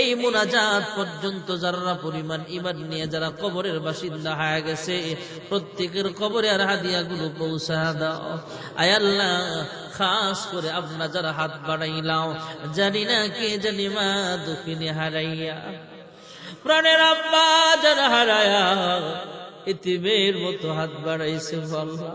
এই মুনাজাত পর্যন্ত যারা পরিমাণ ঈমান নিয়ে যারা কবরের বাসিন্দা গেছে, প্রত্যেকের কবরে আর হাদিয়াগুলো পৌঁছা দাও। খাস করে আপনার যারা হাত বাড়াইলাও, জানি না কে জানি মা দুঃখিনী হারাইয়া। প্রাণের আব্বা যারা হারায়া, ইতিমের মতো হাত বাড়াইছে আল্লাহ।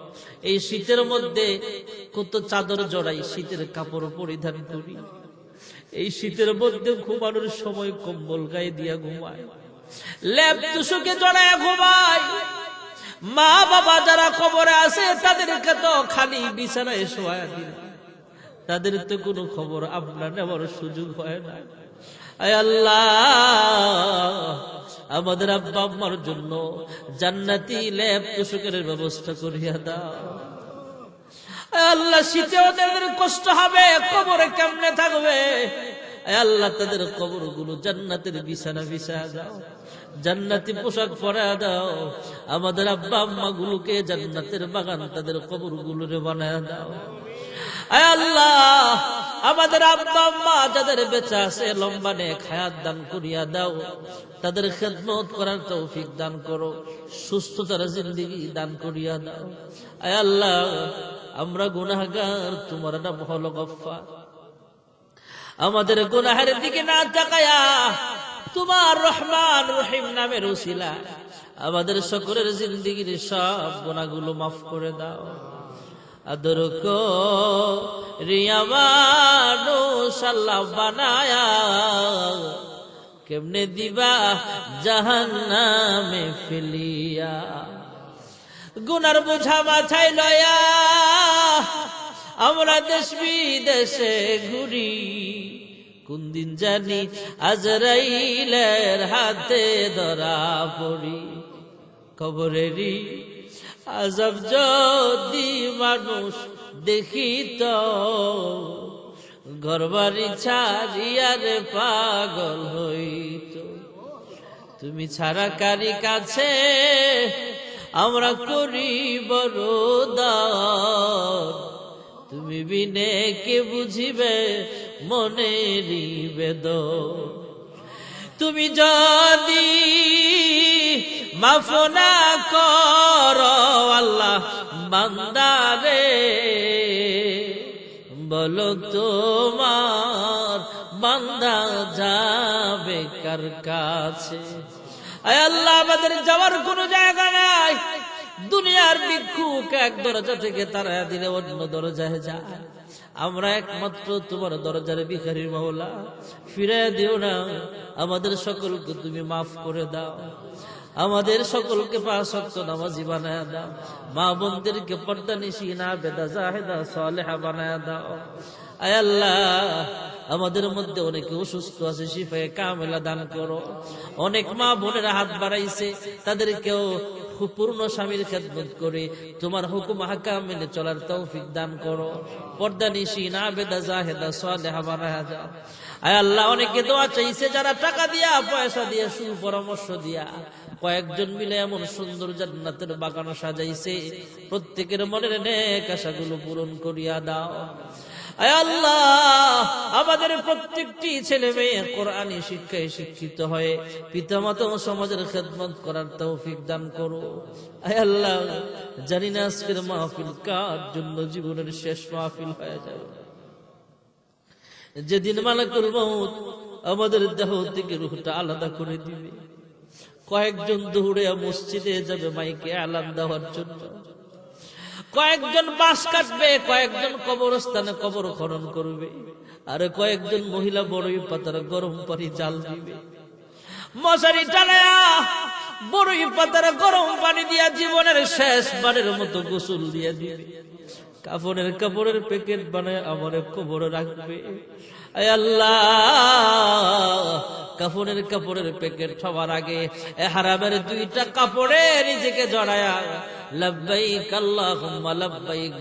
এই শীতের মধ্যে কত চাদর জড়াই, শীতের কাপড় পরিধান করি। এই শীতের মধ্যে ঘুমানোর সময় কম্বল গায়ে দিয়া ঘুমায় ল্যাব তুষকে জড়ায় ঘুমায় মা বাবা যারা কবরে আছে, তাদেরকে তো খালি বিছানায় শোয়া দিন তাদের তো কোনো খবর আপনার নেওয়ার সুযোগ হয় না। আল্লাহ আমাদের আব্বা আম্মার জন্য জান্নাতি ল্যাব তুষকের ব্যবস্থা করিয়া দাও। আল্লাহ, শীতে ওদের কষ্ট হবে, কবরে কেমনে থাকবে? আল্লাহ, তাদের কবরগুলো জান্নাতের বিছানা বিছা দাও, জান্নাতি পোশাক পরা দাও। আমাদের আব্বা আম্মা গুলোকে জান্নাতের বাগান তাদের কবর গুলোরে বানায় দাও। আল্লাহ আমাদের আব্বা আম্মা যাদের বেঁচে আছে, লম্বা নে খায়াত দান করিয়া দাও। তাদের খেদমত করার তৌফিক দান করো, সুস্থতার জিন্দগি দান করিয়া দাও। আয় আল্লাহ, আমরা গুনাহগার, তোমার নাম হলো গফফার। আমাদের গুনাহের দিকে না তাকায়া, তোমার রহমান রহিম নামের উসিলা আমাদের সকলের জিন্দগির সব গুণাগুলো মাফ করে দাও। আদর কো রিয়ামানু সাল্লাহ বানায়া। কেমনে দিবা জাহান্নামে ফেলিয়া। গুনার বোঝা মাথায় লয়া আমরা দেশ বিদেশে ঘুরি। কোন দিন জানি আজরাইলের হাতে ধরা পড়ি। কবরেরই আজব যদি মানুষ দেখিত, ঘরবাড়ি ছাড়িয়ারে পাগল হইত তুমি ছাড়া কারি কাছে আমরা করি বড়। তুমি বিনে কে বুঝিবে মনেরই বেদ তুমি যদি মাফ না কর, আল্লাহ বান্দারে, বলো তোমার বান্দা যাবে কার কাছে? আল্লাহ, আমাদের যাওয়ার কোনো জায়গা নাই। দুনিয়ার ভিক্ষুক এক দরজা থেকে তারা দিলে অন্য দরজায় যায়। আমরা একমাত্র তোমার দরজার ভিখারির মাওলা। ফিরে দিও না, আমাদের সকলকে তুমি মাফ করে দাও। আমাদের সকলকে বানায় দাও। মা বোনদেরকে না বেদা জাহেদা বানায় দাও। আল্লাহ, আমাদের মধ্যে অনেকে অসুস্থ আছে, শিফায় কামেলা দান করো। অনেক মা বোনেরা হাত বাড়াইছে, তাদেরকেও পূর্ণ স্বামীর খেদমত করে তোমার হুকুম হাকাম মেনে চলার তৌফিক দান করো। পর্দা নিশি, না বেদা জাহেদা, সালেহা দাও আয় আল্লাহ, অনেকে দোয়া চাইছে, যারা টাকা দিয়া, পয়সা দিয়া, সুপরামর্শ দিয়া। কয়েকজন মিলে এমন সুন্দর জান্নাতের বাগান সাজাইছে। প্রত্যেকের মনের নেক আশাগুলো পূরণ করিয়া দাও। আমাদের প্রত্যেকটি ছেলে মেয়ে কোরআনী শিক্ষায় শিক্ষিত হয়ে পিতামাতা ও সমাজের খেদমত করার তৌফিক দান করো। আল্লাহ, জানি না আজকের মাহফিল কার জন্য জীবনের শেষ মাহফিল হয়ে যাবে। যেদিন মালাকুল মউত আমাদের দেহ থেকে রুহটা আলাদা করে দিবে। কয়েকজন দৌড়ে মসজিদে যাবে মাইকে আলান দেওয়ার জন্য। কয়েকজন বাঁশ কাটবে, কয়েকজন কবরস্থানে কবর খনন করবে, আর কয়েকজন মহিলা বড়ই পাতার গরম পানি জাল দিবে। মশারি টানায়া বড়ই পাতার গরম পানি দিয়া জীবনের শেষ বারের মতো গোসল দিয়ে দিবে। কাপড়ের কাপড়ের প্যাকেট বানায় আমার কবর রাখবে। আল্লাহ কাপড়ের কাপড়ের প্যাকেট সবার আগে। হারামের দুইটা কাপড়ে নিজেকে জড়ায়া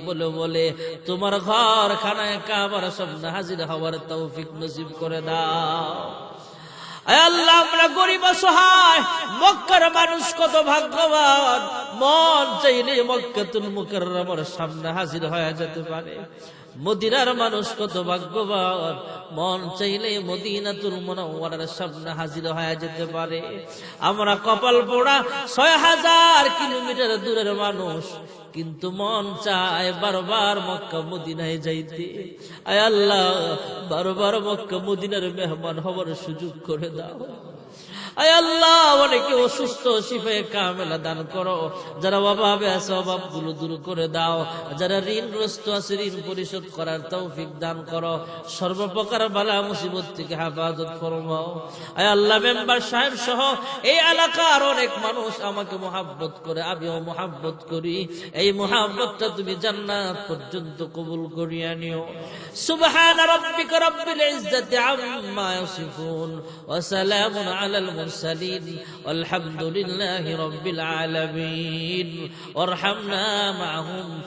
বলে বলে, তোমার ঘর খানায় কাবার সামনে হাজির হওয়ার তৌফিক নসিব করে দাও। আল্লাহ, আমরা গরিব মানুষ কত ভাগ্যবান, মন চাইলে মক্কাতুল মুকাররমার সামনে হাজির হয়ে যেতে পারে। মদিনার মানুষ কত ভাগ্যবান। মন চাইলে মদিনাতুল মুনাওয়ারার সামনে হাজির হয়ে যেতে পারে। আমরা কপাল পোড়া ছয় হাজার কিলোমিটার দূরের মানুষ। কিন্তু মন চায় বারবার মক্কা মদিনায় যাইতে। আয় আল্লাহ, বারবার মক্কা মদিনার মেহমান হওয়ার সুযোগ করে দাও। আয় আল্লাহ, অনেকে অসুস্থ শিফে কামেলা দান করো। যারা অভাবে আছে দূর করে দাও। যারা আছে, ঋণ পরিশোধ করার দান করো। সর্বপ্রকার বালা মুসিবত থেকে হেফাজত ফরমাও। আয় আল্লাহ, মেম্বার সাহেব সহ এই এলাকার অনেক মানুষ আমাকে মোহাব্বত করে, আমিও মোহাব্বত করি। এই মোহাব্বতটা তুমি জান্নাত পর্যন্ত কবুল করিয়া নিও। সুবহান রাব্বিকা রাব্বিল ইজ্জাতি আম্মা ইয়াসিফুন ওয়া সালামুন আলাল المرسلين والحمد لله رب العالمين. وارحمنا معهم.